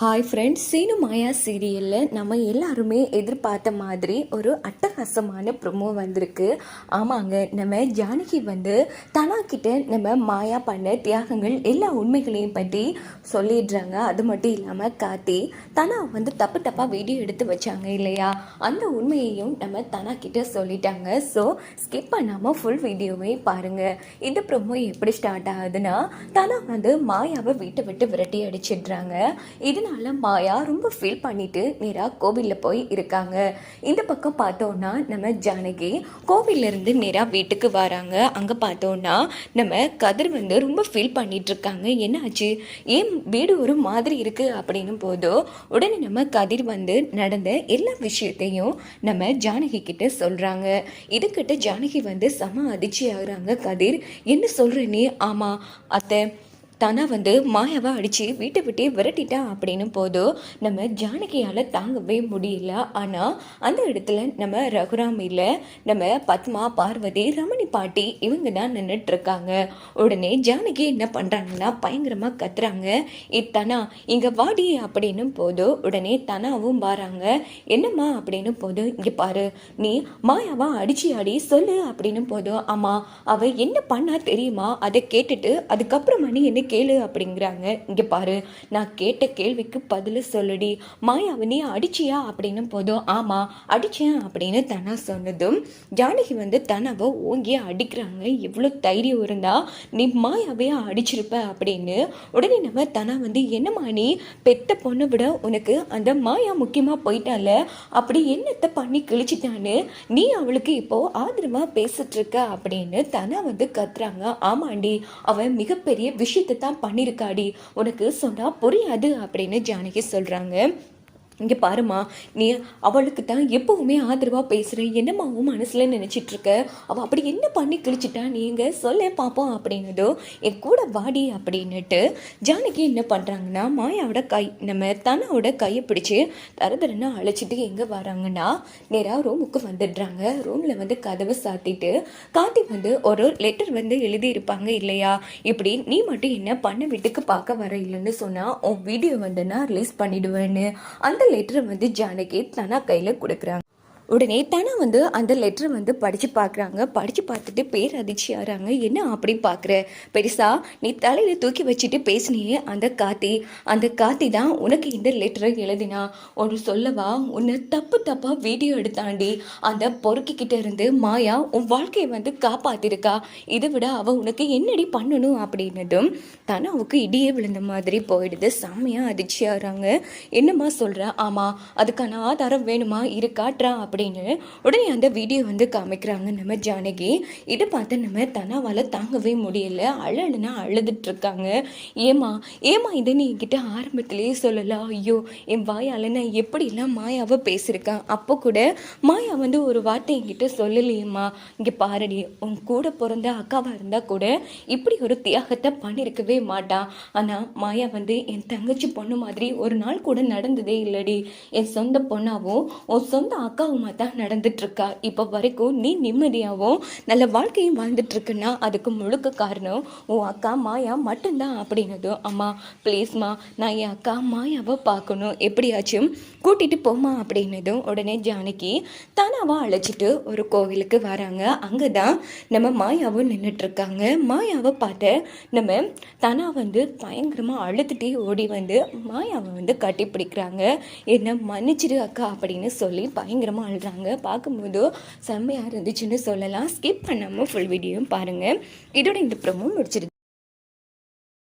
Hi friends Seenu மாயா சீரியலில் நம்ம எல்லாருமே எதிர்பார்த்த மாதிரி ஒரு அட்டகாசமான ப்ரொமோ வந்திருக்கு. ஆமாங்க நம்ம ஜானகி வந்து தனா கிட்ட நம்ம மாயா பண்ண தியாகங்கள் எல்லா உண்மைகளையும் பற்றி சொல்லிடுறாங்க. அது மட்டும் இல்லாமல் காத்தி தனா வந்து தப்பு தப்பாக வீடியோ எடுத்து வச்சாங்க இல்லையா? அந்த உண்மையையும் நம்ம தனா கிட்ட சொல்லிட்டாங்க. ஸோ ஸ்கிப் பண்ணாமல் ஃபுல் வீடியோவை பாருங்கள் இந்த ப்ரொமோ எப்படி ஸ்டார்ட் ஆகுதுன்னா தனா வந்து மாயாவை வீட்டை விட்டு விரட்டி அடிச்சிடுறாங்க. இது இதனால் மாயா ரொம்ப ஃபீல் பண்ணிட்டு நேராக கோவிலில் போய் இருக்காங்க. இந்த பக்கம் பார்த்தோன்னா நம்ம ஜானகி கோவில்ல இருந்து நேராக வீட்டுக்கு வராங்க. அங்கே பார்த்தோன்னா நம்ம கதிர் வந்து ரொம்ப ஃபீல் பண்ணிட்டு இருக்காங்க. என்னாச்சு? ஏன் வீடு ஒரு மாதிரி இருக்குது அப்படின்னும் போதோ உடனே நம்ம கதிர் வந்து நடந்த எல்லா விஷயத்தையும் நம்ம ஜானகி கிட்ட சொல்கிறாங்க இதுக்கிட்ட ஜானகி வந்து செம அதிர்ச்சி ஆகுறாங்க கதிர். என்ன சொல்ற நீ? அத்தை தானாக வந்து மாயாவை அடித்து வீட்டை விட்டே விரட்டிட்டா அப்படின்னு போதும் நம்ம ஜானகியால் தாங்கவே முடியல. ஆனால் அந்த இடத்துல நம்ம ரகுராம் இல்லை நம்ம பத்மா பார்வதி ரமணி பாட்டி இவங்க தான் நின்றுட்டுருக்காங்க உடனே ஜானகி என்ன பண்ணுறாங்கன்னா பயங்கரமாக கத்துறாங்க. இத்தனா இங்கே வாடி அப்படின்னு போதும் உடனே தனாவும் பாராங்க என்னம்மா? அப்படின்னு போதும் இங்கே பாரு நீ மாயாவா அடிச்சு அடி சொல்லு அப்படின்னு போதும் ஆமாம் அவள் என்ன பண்ணா தெரியுமா? அதை கேட்டுட்டு அதுக்கப்புறமா நீ என்ன கேளு அப்படிங்கிறாங்க. இங்கே பாரு நான் கேட்ட கேள்விக்கு பதில் சொல்லுடி. மாயாவை நீ அடிச்சியா அப்படின்னு போதும். ஆமாம் அடிச்சேன் அப்படின்னு தனா சொன்னதும் ஜானகி வந்து தனாவை ஓங்கி அடிக்கிறாங்க. எவ்வளோ தைரியம் இருந்தா நீ மாயாவே அடிச்சிருப்ப அப்படின்னு. உடனே நம்ம தனா வந்து என்னம்மா நீ பெத்த பொண்ணை விட உனக்கு அந்த மாயா முக்கியமாக போயிட்டால? அப்படி என்னத்தை பண்ணி கிழிச்சிட்டான்னு நீ அவளுக்கு இப்போ ஆதரவா பேசிட்டு இருக்க? அப்படின்னு தனா வந்து கத்துறாங்க. ஆமாண்டி அவன் மிகப்பெரிய விஷயத்தை தான் பண்ணியிருக்காடி உனக்கு சொன்னா புரியாது அப்படின்னு ஜானகி சொல்றாங்க. இங்கே பாருமா நீ அவளுக்கு தான் எப்பவுமே ஆதரவாக பேசுகிற என்னம்மா உன் மனசில் நினச்சிட்ருக்க? அவள் அப்படி என்ன பண்ணி கிழிச்சிட்டா? நீங்கள் சொல்ல பார்ப்போம் அப்படின்னதோ என் கூட வாடி அப்படின்னுட்டு ஜானகி என்ன பண்ணுறாங்கன்னா மாயாவோட கை நம்ம தனாவோட கையை பிடிச்சி தரதரன்னு அழைச்சிட்டு எங்கே வராங்கன்னா நேராக ரூமுக்கு வந்துடுறாங்க. ரூமில் வந்து கதவை சாத்திட்டு காத்தி வந்து ஒரு லெட்டர் வந்து எழுதியிருப்பாங்க இல்லையா? இப்படி நீ மட்டும் என்ன பண்ண வீட்டுக்கு பார்க்க வர இல்லைன்னு சொன்னால் உன் வீடியோ வந்து நான் ரிலீஸ் பண்ணிடுவேன்னு. அந்த லெட்டரை வந்து ஜானகி தனா கையில் கொடுக்குறாங்க. உடனே தனா வந்து அந்த லெட்டரை வந்து படித்து பார்க்குறாங்க. படித்து பார்த்துட்டு பேர் அதிர்ச்சி ஆகிறாங்க. என்ன அப்படி பார்க்குற? பெருசா? நீ தலையில் தூக்கி வச்சுட்டு பேசினியே அந்த காத்தி அந்த காத்தி தான் உனக்கு இந்த லெட்டரை எழுதினா. ஒன்று சொல்லவா? உன்னை தப்பு தப்பாக வீடியோ எடுத்தாண்டி. அந்த பொறுக்கிக்கிட்ட இருந்து மாயா உன் வாழ்க்கையை வந்து காப்பாற்றிருக்கா இதை விட அவள் உனக்கு என்னடி பண்ணணும்? அப்படின்னதும் தனாவுக்கு இடியே விழுந்த மாதிரி போயிடுது. செம்மையாக அதிர்ச்சி ஆகிறாங்க. என்னம்மா சொல்கிற ஆமாம் அதுக்கான ஆதாரம் வேணுமா? இரு அப்படி அப்படின்னு உடனே அந்த வீடியோ வந்து காமிக்கிறாங்க நம்ம ஜானகி. இதை பார்த்து நம்ம தனாவால் தாங்கவே முடியல. அழலுனா அழுதுட்டு இருக்காங்க ஏமா ஏமா இதை நீ என்கிட்ட ஆரம்பத்திலேயே சொல்லலாம் ஐயோ என் வாயால் நான் எப்படிலாம் மாயாவை பேசியிருக்கேன்? அப்போ கூட மாயா வந்து ஒரு வார்த்தை என்கிட்ட சொல்லலையேம்மா. இங்கே பாருடி உன் கூட பிறந்த அக்காவாக இருந்தால் கூட இப்படி ஒரு தியாகத்தை பண்ணியிருக்கவே மாட்டான் ஆனால் மாயா வந்து என் தங்கச்சி பொண்ணு மாதிரி ஒரு நாள் கூட நடந்ததே இல்லடி. என் சொந்த பொண்ணாவும் உன் சொந்த அக்காவும் தான் நடந்துட்டுருக்கா. இப்போ வரைக்கும் நீ நிம்மதியாகவும் நல்ல வாழ்க்கையும் வாழ்ந்துட்டுருக்குன்னா அதுக்கு முழுக்க காரணம் உன் அக்கா மாயா மட்டும்தான் அப்படின்னதும். அம்மா ப்ளீஸ்மா நான் என் அக்கா மாயாவை பார்க்கணும். எப்படியாச்சும் கூட்டிகிட்டு போமா அப்படின்னதும் உடனே ஜானகி தானாவாக அழைச்சிட்டு ஒரு கோவிலுக்கு வராங்க. அங்கே தான் நம்ம மாயாவும் நின்றுட்டு இருக்காங்க மாயாவை பார்த்து நம்ம தனா வந்து பயங்கரமாக அழுதுகிட்டே ஓடி வந்து மாயாவை வந்து கட்டி பிடிக்கிறாங்க. என்ன மன்னிச்சிடு அக்கா அப்படின்னு சொல்லி பயங்கரமாக பண்ணுறாங்க பார்க்கும்போது செம்மையாக இருந்துச்சுன்னு சொல்லலாம். ஸ்கிப் பண்ணாமல் ஃபுல் வீடியோவும் பாருங்கள் இதோட இந்த ப்ரமோ முடிச்சிருக்கு